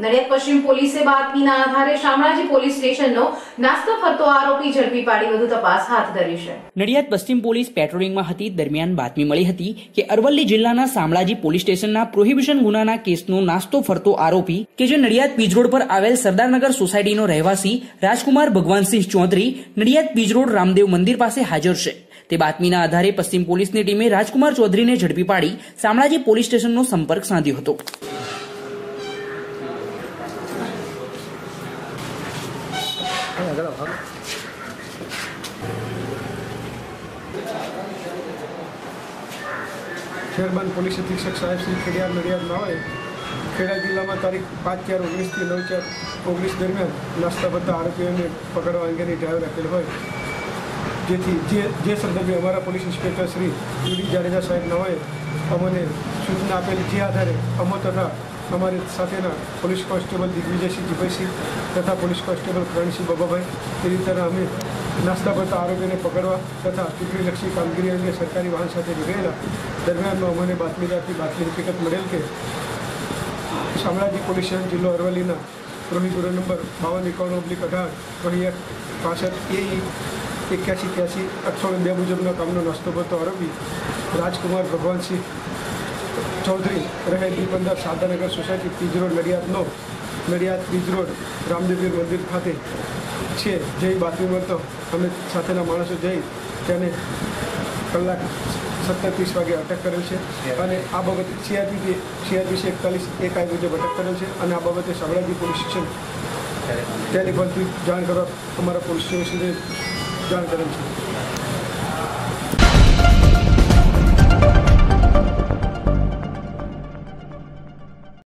નડિયાદ પશ્ચિમ પોલીસે બાતમીના આધારે શામળાજી પોલીસ સ્ટેશનનો નાસ્તો ફરતો આરોપી ઝડપી પાડી વધુ તપાસ હાથ ધરી છે. નડિયાદ પશ્ચિમ પોલીસ પેટ્રોલિંગમાં હતી. દરમિયાન બાતમી મળી હતી કે અરવલ્લી જિલ્લાના શામળાજી પોલીસ સ્ટેશનના પ્રોહિબિશન ગુનાના કેસનો નાસ્તો ફરતો આરોપી કે જે નડિયાદ પીજ રોડ પર આવેલ સરદારનગર સોસાયટીનો રહેવાસી રાજકુમાર ભગવાનસિંહ ચૌધરી નડિયાદ પીજ રોડ રામદેવ મંદિર પાસે હાજર છે. તે બાતમીના આધારે પશ્ચિમ પોલીસની ટીમે રાજકુમાર ચૌધરીને ઝડપી પાડી શામળાજી પોલીસ સ્ટેશનનો સંપર્ક સાધ્યો હતો. શહેરબાન પોલીસ અધિક્ષક સાહેબ શ્રી ખેડિયાર નડિયાદ હોય ખેડા જિલ્લામાં તારીખ પાંચ ચાર ઓગણીસથી નવ ચાર ઓગણીસ દરમિયાન નાસ્તા બધા આરોપીઓને પકડવા અંગેની ડ્રાઈવ રાખેલ હોય. જેથી જે જે સંદર્ભે અમારા police inspector Shri U D Jadeja સાહેબ હોય અમને સૂચના આપેલી જે આધારે અમો તથા અમારી સાથેના પોલીસ કોન્સ્ટેબલ દિગ્વિજયસિંહ જીભાઈસિંહ તથા પોલીસ કોન્સ્ટેબલ કરણસિંહ બાબાભાઈ એ રીતે અમે નાસ્તા કરતા આરોપીને પકડવા તથા ચૂંટણીલક્ષી કામગીરી અંગે સરકારી વાહન સાથે નીકળેલા દરમિયાનમાં અમને બાતમીદારથી બાતમી હકીકત મળેલ કે શામળાજી પોલીસ જિલ્લો અરવલ્લીના ગુનો નંબર બાવન એકાવન ઓબ્લિક અઢાર ત્રણ એક પાસઠ એ એક્યાસી ત્યાસી અઠ્ઠાણું બે મુજબનો કામનો નાસ્તો કરતો આરોપી રાજકુમાર ભગવાનસિંહ ચૌધરી રહે પંદર શાંતાનગર સોસાયટી પીજ રોડ નડિયાદનો નડિયાદ પીજ રોડ રામદેવીર મંદિર ખાતે છે. જેવી બાતમી મળતો અમે સાથેના માણસો જઈ તેને કલાક સત્તર ત્રીસ વાગે અટક કરેલ છે. અને આ બાબતે સીઆરપી સીઆરપીસી એકતાલીસ એક આઈ મુજબ અટક કરેલ છે અને આ બાબતે શામળાજી પોલીસ સ્ટેશન ટેલિફોનથી જાણ કરવા અમારા પોલીસ સ્ટેશને જાણ કરેલ છે.